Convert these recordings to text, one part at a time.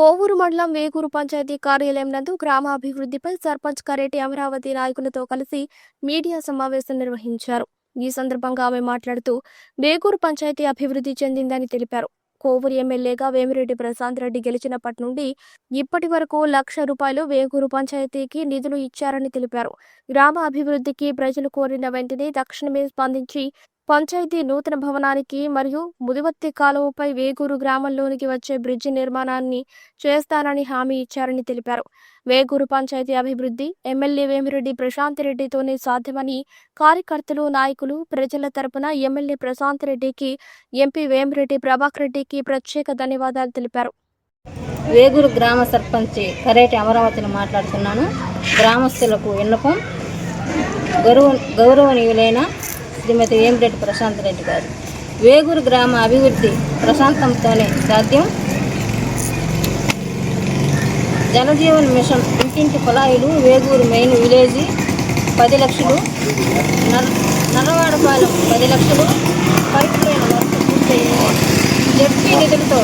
కోవూరు మండలం వేగూరు పంచాయతీ కార్యాలయం నందు గ్రామాభివృద్ధిపై సర్పంచ్ కరేటి అమరావతి నాయకులతో కలిసి మీడియా సమావేశం నిర్వహించారు. ఈ సందర్భంగా ఆమె మాట్లాడుతూ వేగూరు పంచాయతీ అభివృద్ధి చెందిందని తెలిపారు. కోవూరు ఎమ్మెల్యేగా వేమిరెడ్డి ప్రశాంత్ రెడ్డి గెలిచినప్పటి నుండి ఇప్పటి వరకు లక్ష రూపాయలు వేగూరు పంచాయతీకి నిధులు ఇచ్చారని తెలిపారు. గ్రామ అభివృద్ధికి ప్రజలు కోరిన వెంటనే తక్షణమే స్పందించి పంచాయతీ నూతన భవనానికి మరియు ముదివత్తి కాలువపై వేగూరు గ్రామంలోనికి వచ్చే బ్రిడ్జి నిర్మాణాన్ని చేస్తానని హామీ ఇచ్చారని తెలిపారు. వేగూరు పంచాయతీ అభివృద్ధి ఎమ్మెల్యే వేమిరెడ్డి ప్రశాంత్ రెడ్డితోనే సాధ్యమని కార్యకర్తలు నాయకులు ప్రజల తరపున ఎమ్మెల్యే ప్రశాంత్ రెడ్డికి ఎంపీ వేమిరెడ్డి ప్రభాకర్ రెడ్డికి ప్రత్యేక ధన్యవాదాలు తెలిపారు. వేగూరు గ్రామ సర్పంచ్ కరేటి అమరావతిని మాట్లాడుతున్నాను. గ్రామస్తులకు విన్నపం గౌరవ గౌరవనీయులైన శ్రీమతి వేమిరెడ్డి ప్రశాంత్ రెడ్డి గారు. వేగూరు గ్రామ అభివృద్ధి ప్రశాంతంతోనే సాధ్యం. జలజీవన్ మిషన్ ఇంటింటి కుళాయిలు వేగూరు మెయిన్ విలేజ్ పది లక్షలు నల్లవాడపాలెం పది లక్షలు పైపు లైన్ వర్క్ పూర్తయింది. జడ్పీ నిధులతో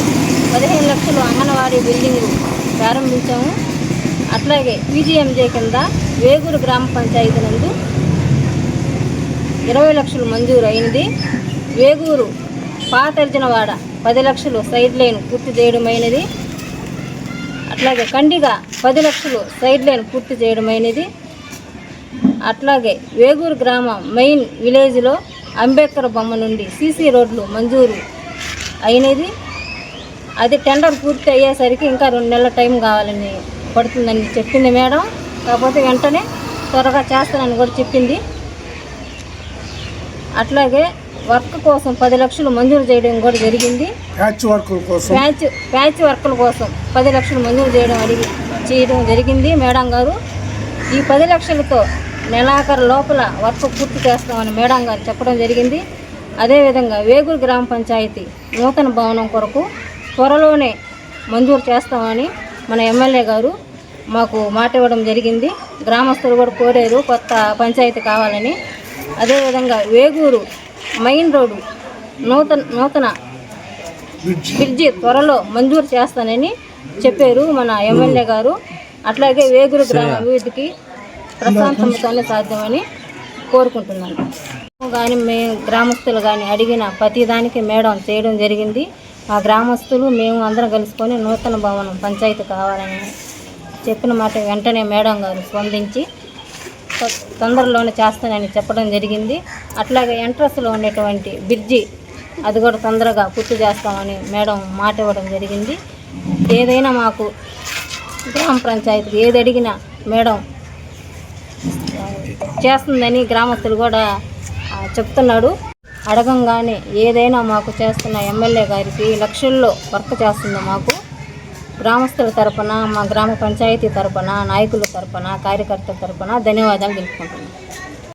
పదిహేను లక్షలు అంగన్వాడీ బిల్డింగ్లు ప్రారంభించాము. అట్లాగే పీజీఎంజే కింద వేగూరు గ్రామ పంచాయతీ నందు ఇరవై లక్షలు మంజూరు అయింది వేగూరు పాతర్జనవాడ పది లక్షలు సైడ్ లైన్ పూర్తి చేయడమైనది. అట్లాగే కండిగా పది లక్షలు సైడ్ లైన్ పూర్తి చేయడమైనది. అట్లాగే వేగూరు గ్రామం మెయిన్ విలేజ్లో అంబేద్కర్ బొమ్మ నుండి సీసీ రోడ్లు మంజూరు అయినది. అది టెండర్ పూర్తి అయ్యేసరికి ఇంకా రెండు నెలల టైం కావాలని పడుతుందని చెప్పింది మేడం. కాకపోతే వెంటనే త్వరగా చేస్తానని కూడా చెప్పింది. అట్లాగే వర్క్ కోసం పది లక్షలు మంజూరు చేయడం కూడా జరిగింది. ప్యాచ్ వర్క్ కోసం. ప్యాచ్ ప్యాచ్ వర్కుల కోసం పది లక్షలు మంజూరు చేయడం అడిగి చేయడం జరిగింది. మేడం గారు ఈ పది లక్షలతో నెలాఖరు లోపల వర్క్ పూర్తి చేస్తామని మేడం గారు చెప్పడం జరిగింది. అదేవిధంగా వేగూరు గ్రామ పంచాయతీ నూతన భవనం కొరకు త్వరలోనే మంజూరు చేస్తామని మన ఎమ్మెల్యే గారు మాకు మాట ఇవ్వడం జరిగింది. గ్రామస్తులు కూడా కోరారు కొత్త పంచాయతీ కావాలని. అదేవిధంగా వేగూరు మెయిన్ రోడ్డు నూతన నూతన బ్రిడ్జ్ త్వరలో మంజూరు చేస్తానని చెప్పారు మన ఎమ్మెల్యే గారు. అట్లాగే వేగురు గ్రామ అభివృద్ధికి ప్రశాంతంతోనే సాధ్యమని కోరుకుంటున్నాను. కానీ మే గ్రామస్తులు కానీ అడిగిన ప్రతి దానికి మేడం చేయడం జరిగింది. ఆ గ్రామస్తులు మేము అందరం కలుసుకొని నూతన భవనం పంచాయతీ కావాలని చెప్పిన మాట వెంటనే మేడం గారు స్పందించి తొందరలోనే చేస్తానని చెప్పడం జరిగింది. అట్లాగే ఎంట్రన్స్లో ఉండేటువంటి బ్రిడ్జి అది కూడా తొందరగా పూర్తి చేస్తామని మేడం మాట ఇవ్వడం జరిగింది. ఏదైనా మాకు గ్రామ పంచాయతీకి ఏది అడిగినా మేడం చేస్తుందని గ్రామస్తులు కూడా చెప్తున్నాడు. అడగంగానే ఏదైనా మాకు చేస్తున్న ఎమ్మెల్యే గారికి లక్షల్లో వర్క్ చేస్తుంది మాకు. గ్రామస్తుల తరపున మా గ్రామ పంచాయతీ తరపున నాయకుల తరపున కార్యకర్తల తరపున ధన్యవాదాలు తెలుపుకుంటున్నాను